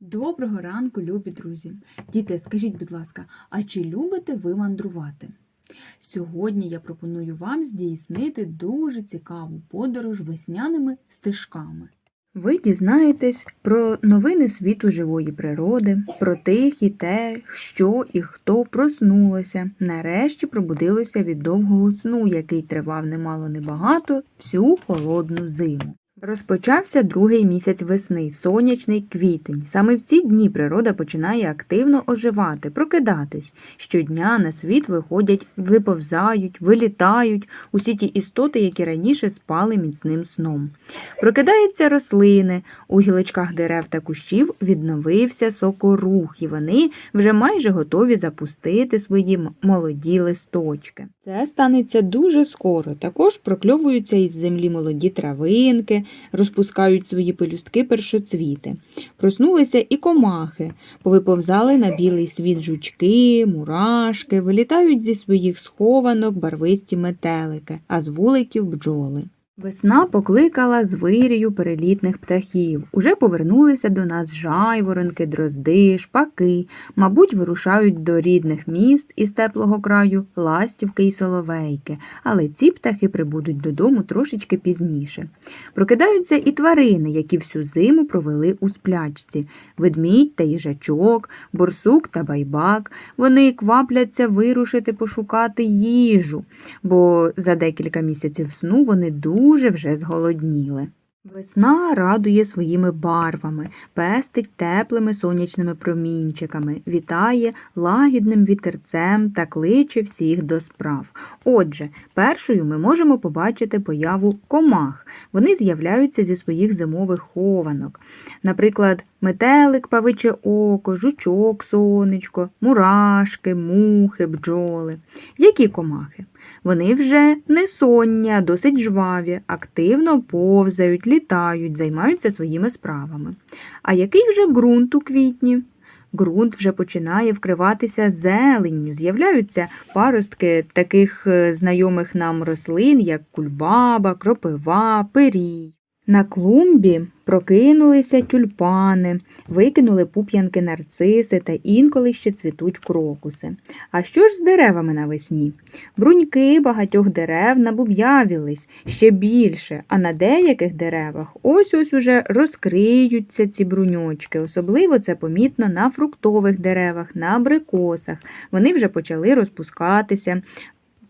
Доброго ранку, любі друзі! Діти, скажіть, будь ласка, а чи любите ви мандрувати? Сьогодні я пропоную вам здійснити дуже цікаву подорож весняними стежками. Ви дізнаєтесь про новини світу живої природи, про тих і те, що і хто проснулося, нарешті пробудилося від довгого сну, який тривав немало небагато всю холодну зиму. Розпочався другий місяць весни, сонячний квітень. Саме в ці дні природа починає активно оживати, прокидатись. Щодня на світ виходять, виповзають, вилітають усі ті істоти, які раніше спали міцним сном. Прокидаються рослини, у гілочках дерев та кущів відновився сокорух, і вони вже майже готові запустити свої молоді листочки. Це станеться дуже скоро. Також прокльовуються із землі молоді травинки, розпускають свої пелюстки першоцвіти. Проснулися і комахи, повиповзали на білий світ жучки, мурашки, вилітають зі своїх схованок барвисті метелики, а з вуликів бджоли. Весна покликала з вирію перелітних птахів. Уже повернулися до нас жайворонки, дрозди, шпаки, мабуть, вирушають до рідних міст із теплого краю ластівки й соловейки, але ці птахи прибудуть додому трошечки пізніше. Прокидаються і тварини, які всю зиму провели у сплячці: ведмідь та їжачок, борсук та байбак. Вони квапляться вирушити пошукати їжу, бо за декілька місяців сну вони дуже вже зголодніли. Весна радує своїми барвами, пестить теплими сонячними промінчиками, вітає лагідним вітерцем та кличе всіх до справ. Отже, першою ми можемо побачити появу комах. Вони з'являються зі своїх зимових хованок. Наприклад, метелик, павиче око, жучок, сонечко, мурашки, мухи, бджоли. Які комахи? Вони вже не сонні, а досить жваві, активно повзають, літають, займаються своїми справами. А який вже ґрунт у квітні? Ґрунт вже починає вкриватися зеленню, з'являються паростки таких е, знайомих нам рослин, як кульбаба, кропива, пирій. На клумбі прокинулися тюльпани, викинули пуп'янки нарциси та інколи ще цвітуть крокуси. А що ж з деревами навесні? Бруньки багатьох дерев набуб'явились ще більше, а на деяких деревах ось ось уже розкриються ці бруньочки. Особливо це помітно на фруктових деревах, на абрикосах. Вони вже почали розпускатися,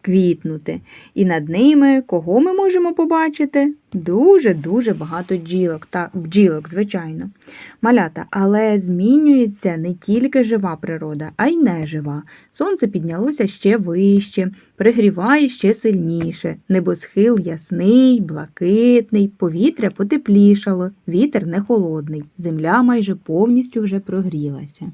квітнути. І над ними кого ми можемо побачити? Дуже-дуже багато джілок та бджілок, звичайно. Малята, але змінюється не тільки жива природа, а й нежива. Сонце піднялося ще вище, пригріває ще сильніше. Небосхил ясний, блакитний, повітря потеплішало, вітер не холодний, земля майже повністю вже прогрілася.